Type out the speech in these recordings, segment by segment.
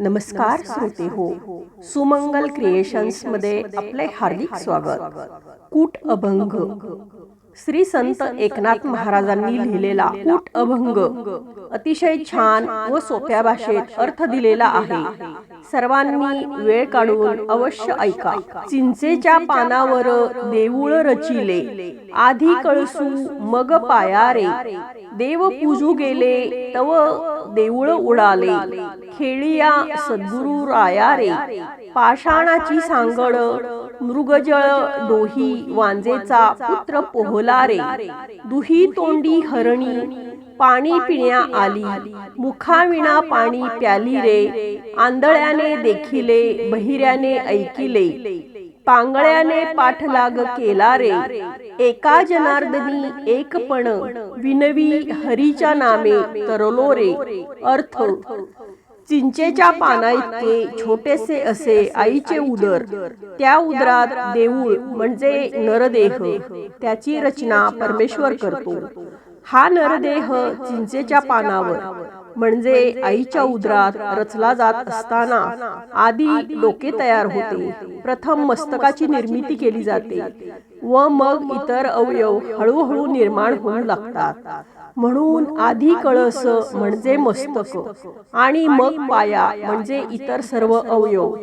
नमस्कार श्रोते हो. सुमंगल क्रिएशन्समध्ये आपले हार्दिक स्वागत. कूट अभंग. श्री संत एकनाथ महाराजांनी लिहिलेला कूट अभंग अतिशय छान व सोप्या भाषेत अर्थ दिलेला आहे. सर्वांनी वेळ काढून अवश्य ऐका. चिंचेच्या पानावर देऊळ रचिले. आधी कळसू मग पाया रे. देव पूजू गेले तव देऊळ उडाले. खेळिया सद्गुरु राया रे पाषाणाची सांगड मृगजळ डोही वांजेचा पुत्र पोहला रे दुही तोंडी हरणी पाणी पिण्या आली मुखाविणा पाणी प्याली रे आंधळ्याने देखिले बहिऱ्याने ऐकिले पांगळ्याने पाठलाग केला रे एका जनार्दनी एकपण विनवी हरीच्या नामे तरलो रे अर्थ चिंचेच्या पाना इतके छोटेसे असे आईचे उदर. त्या उदरात देऊळ म्हणजे नरदेह. त्याची रचना परमेश्वर करतो. हा नरदेह चिंचेच्या पानावर. म्हणजे आईच्या उदरात रचला जात असताना आधी डोके तयार होते. प्रथम मस्तकाची निर्मिती केली जाते व मग इतर अवयव हळूहळू निर्माण होऊ लागतात. म्हणून आधी कळस म्हणजे मस्तक. आणि मग पाया म्हणजे इतर सर्व अवयव.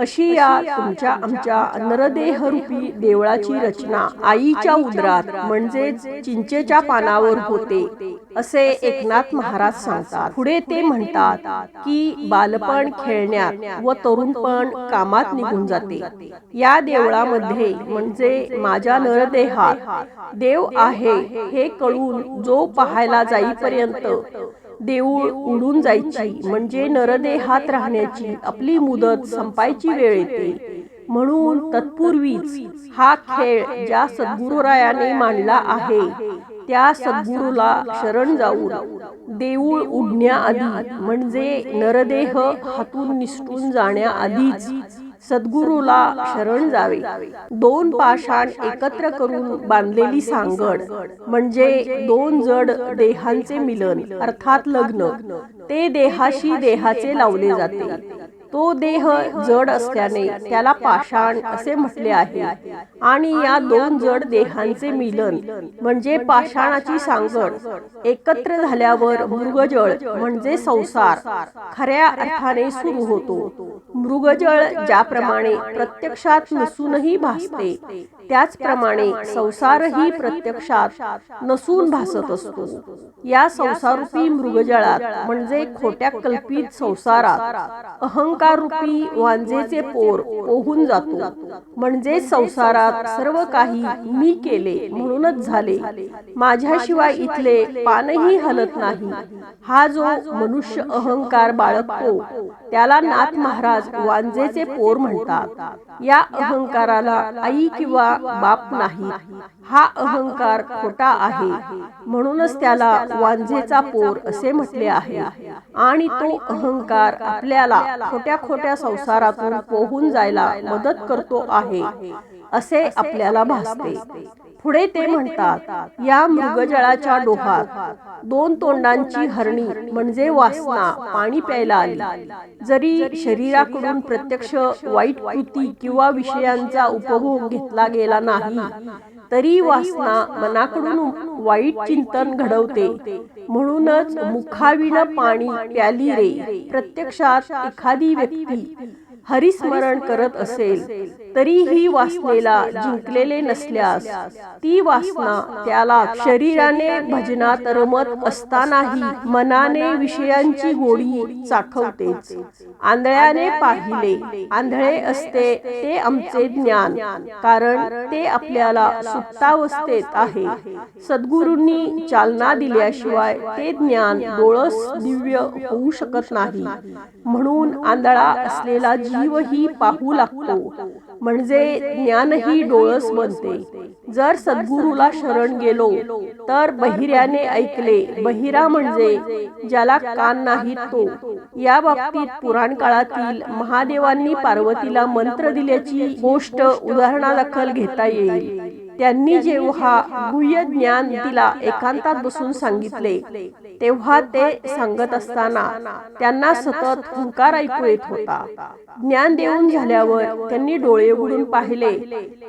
अशी या तुमच्या आमच्या नरदेह रूपी देवळाची रचना आईच्या उदरात म्हणजेच चिंचेच्या पानावर होते असे एकनाथ महाराज सांगतात. पुढे ते म्हणतात की बालपण खेळण्यात व तरुणपण कामात निघून जाते. या देवळामध्ये म्हणजे माझ्या नरदेहात देव आहे हे कळून जो पाहायला जाईपर्यंत देऊळ उडून जायची. म्हणजे नरदेहात राहण्याची आपली मुदत संपायची वेळ येते. म्हणून तत्पूर्वीच हा खेळ ज्या सद्गुरुरायाने मांडला आहे त्या सद्गुरूला शरण जाऊन देऊळ उडण्याआधी म्हणजे नरदेह हातून निसटून जाण्याआधीच सद्गुरूला शरण जावे. दोन पाषाण एकत्र करून बांधलेली सांगड म्हणजे दोन जड देहांचे मिलन अर्थात लग्न ते देहाशी देहाचे लावले जाते. तो देह जड असल्याने त्याला पाषाण असे म्हटले आहे. आणि या दोन जड देहांचे मिलन म्हणजे पाषाणाची सांगड एकत्र झाल्यावर मृगजळ म्हणजे संसार खऱ्या अर्थाने सुरू होतो. मृगजळ ज्याप्रमाणे प्रत्यक्षात नसूनही भासते त्याचप्रमाणे संसारही प्रत्यक्षात नसून भासत असतो. या संसारूपी मृगजळात म्हणजे खोट्या कल्पित संसारात अहंकार रूपी वांजेचे पोर पोहून जातो. म्हणजे संसारात सर्व काही मी केले म्हणूनच झाले. माझ्याशिवाय इथले पानही हलत नाही. हा जो मनुष्य अहंकार बाळगतो त्याला नाथ महाराज वांजेचे पोर म्हणतात. या अहंकाराला आई किंवा बाप नाही. हा अहंकार खोटा आहे. म्हणूनच त्याला वांजेचा पोर असे म्हटले आहे. आणि तो अहंकार आपल्याला खोट्या खोट्या संसारातून पोहून जायला मदत करतो आहे असे आपल्याला भासते. पुढे ते म्हणतात या मृगजळाच्या डोहात दोन तोंडांची हरणी म्हणजे वासना पाणी प्यायला आली. जरी शरीराकडून प्रत्यक्ष वाईट कृती किंवा विषयांचा उपभोग घेतला गेला नाही तरी वासना मनाकडून वाईट चिंतन घडवते. म्हणूनच मुखाविण पाणी प्याली रे. प्रत्यक्षात एखादी व्यक्ती हरिस्मरण करत असेल तरीही वासनेला जिंकलेले नसल्यास ती वासना त्याला शरीराने भजनात रमत असतानाही मनाने विषयांची गोडी चाखवतेच. आंधळ्याने पाहिले आंधळे असते ते आमचे ज्ञान कारण ते आपल्याला सुप्तावस्थेत आहे. सद्गुरूंनी चालना दिल्याशिवाय ते ज्ञान डोळस दिव्य होऊ शकत नाही. म्हणून आंधळा असलेला जीवही पाहू लागतो. म्हणजे ज्ञानही डोळस बनते. जर सद्गुरूला शरण गेलो तर बहिऱ्याने ऐकले बहिरा म्हणजे ज्याला कान नाही तो. या बाबतीत पुराण काळातील महादेवांनी पार्वतीला मंत्र दिल्याची गोष्ट उदाहरणादाखल घेता येईल. त्यांनी जेव्हा गुह्य ज्ञान तिला एकांतात बसून सांगितले तेव्हा ते सांगत असताना त्यांना सतत हुंकार ऐकू येत होता. ज्ञान देऊन झाल्यावर त्यांनी डोळे उघडून पाहिले.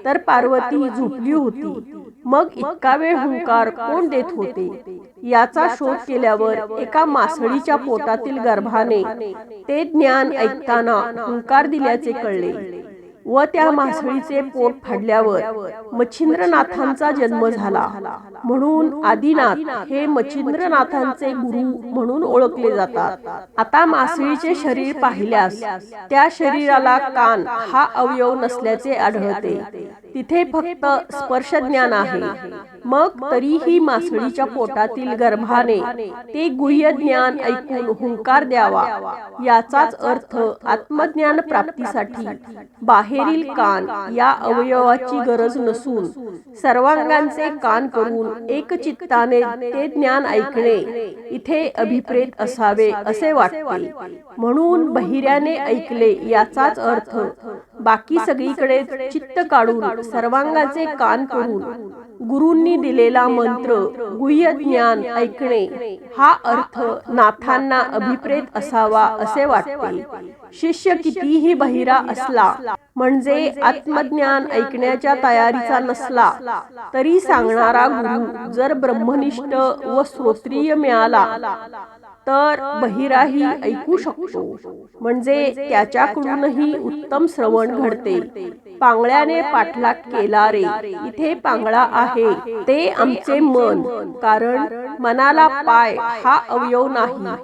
तर पार्वती झोपली होती. मग इतका वेळ हुंकार कोण देत होते? याचा शोध केल्यावर एका मासळीच्या पोटातील गर्भाने ते ज्ञान ऐकताना हुंकार दिल्याचे कळले. व त्या मासळीचे पोट फाडल्यावर मच्छिंद्रनाथांचा जन्म झाला. म्हणून आदिनाथ हे मच्छिंद्रनाथांचे गुरु म्हणून ओळखले जातात. आता मासळीचे शरीर पाहिल्यास त्या शरीराला कान हा अवयव नसल्याचे आढळते. तिथे फक्त स्पर्श ज्ञान आहे. मग तरीही मासळीच्या पोटातील गर्भाने ते गुह्य ज्ञान ऐकून हुंकार द्यावा याचाच अर्थ आत्मज्ञान प्राप्तीसाठी बाहेरील कान या अवयवाची गरज नसून सर्वांगांचे कान करून एक चित्ताने ते ज्ञान ऐकणे इथे अभिप्रेत असावे असे वाटते. म्हणून बहिऱ्याने ऐकले याचाच अर्थ बाकी सगळीकडे चित्त काढून सर्वांगाचे कान करून गुरूंनी दिलेला मंत्र गुह्य ज्ञान ऐकणे हा अर्थ नाथांना अभिप्रेत असावा असे वाटते. शिष्य कितीही बहिरा असला म्हणजे आत्मज्ञान ऐकण्याच्या तयारीचा नसला तरी सांगणारा गुरु जर ब्रह्मनिष्ठ व श्रोत्रिय मिळाला तर बहिराही ऐकू शकतो. म्हणजे त्याच्याकडूनही उत्तम श्रवण घडते. पांगळ्याने पाठलाग केला रे. इथे पांगळा आहे. ते आमचे मन. कारण मनाला पाय हा अवयव नाही.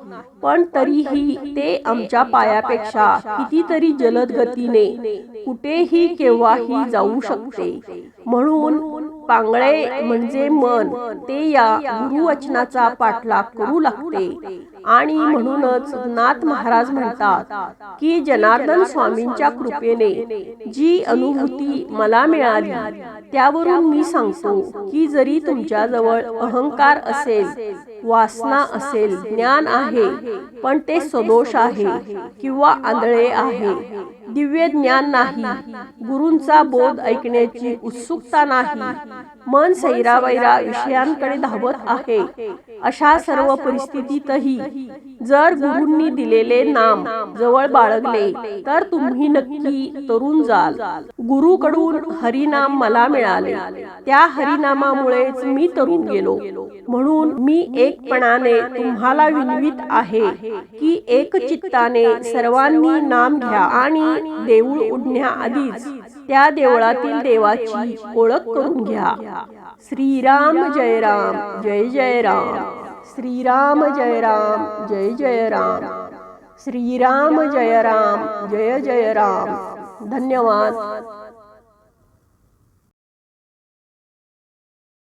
पण तरीही ते आमच्या पायापेक्षा कितीतरी जलद गतीने कुठेही केव्हाही जाऊ शकते. म्हणून पांगळे म्हणजे मन. ते या गुरुवचनाचा पाठलाग करू लागते. आणि म्हणूनच नाथ महाराज म्हणतात की जनार्दन स्वामींच्या कृपेने जी अनुभूती मला मिळाली त्यावरून मी सांगतो की जरी तुमच्याजवळ अहंकार असेल वासना असेल ज्ञान आहे पण ते सदोष आहे किंवा आंधळे आहे दिव्य ज्ञान नाही गुरूंचा बोध ऐकण्याची उत्सुकता नाही मन सैरावैरा विषयांकडे धावत आहे अशा सर्व परिस्थितीतही जर गुरूंनी दिलेले नाम जवळ बाळगले तर तुम्ही नक्की तरुण जाल. गुरुकडून हरिनाम मला मिळाले. त्या हरिनामामुळेच मी तरुण गेलो. म्हणून मी एकपणाने तुम्हाला विनवित आहे की एक चित्ताने सर्वांनी नाम घ्या आणि देऊळ उडण्याआधीच त्या देवळातील देवाची ओळख करून घ्या. श्रीराम जय राम जय जय राम. श्रीराम जय राम जय जय राम। श्रीराम जय राम जय जय राम। धन्यवाद।